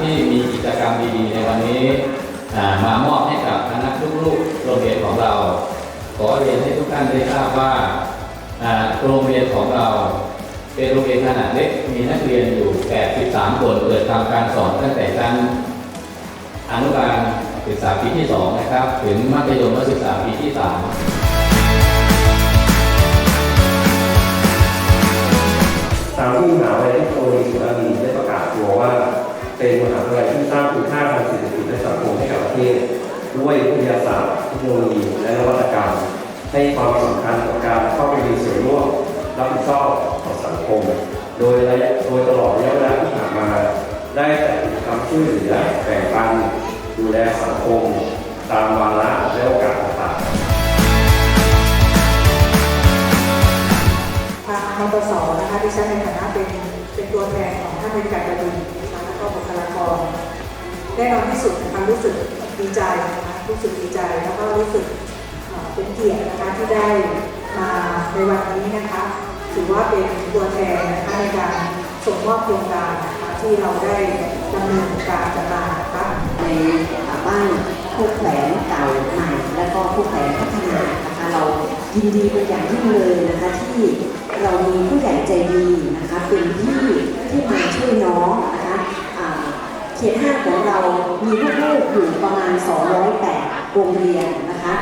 ที่มีกิจกรรมดีๆในวันนี้มามอบให้กับคณะลูกๆโรงเรียนของเรา ขอเรียนให้ทุกท่านได้ทราบว่าโรงเรียนของเราเป็นโรงเรียนขนาดเล็กมีนักเรียนอยู่ 83 คนเปิดทำการสอนตั้งแต่ชั้นอนุบาลศึกษาปีที่ 2 นะครับ ถึงมัธยมศึกษาปีที่ 3 เป็นมหาวิทยาลัยที่สร้างคุณค่าทางเศรษฐกิจและสังคมให้กับประเทศด้วยวิทยาศาสตร์เทคโนโลยีและนวัตกรรม ให้ความสำคัญกับการเข้าไปมีส่วนร่วมรับผิดชอบต่อสังคม โดยระยะโดยตลอดระยะเวลาที่ผ่านมา ได้แต่กิจกรรมช่วยเหลือแบ่งปัน ดูแลสังคม ตามวาระและโอกาสต่างๆทางมปสนะคะดิฉันในฐานะเป็นเป็นตัวแทนของท่านบริการบดีนะคะ ที่สุดนะคะรู้สึกดีใจนะคะรู้สึกดีใจแล้วก็รู้สึกเป็นเกียรตินะคะที่ได้มาในวันนี้นะคะ ถือว่าเป็นตัวแทนนะคะในการส่งมอบโครงการนะคะที่เราได้ดำเนินการจัดมานะคะในบ้านผู้แขวนเก่าใหม่แล้วก็ผู้แขวนพัฒนานะคะเรายินดีเป็นอย่างยิ่งเลยนะคะที่เรามีผู้ใหญ่ใจดีนะคะเป็นที่ที่มาช่วยน้อง เขตห้าของเรามีลูกๆอยู่ประมาณ 208 โรงเรียนนะคะ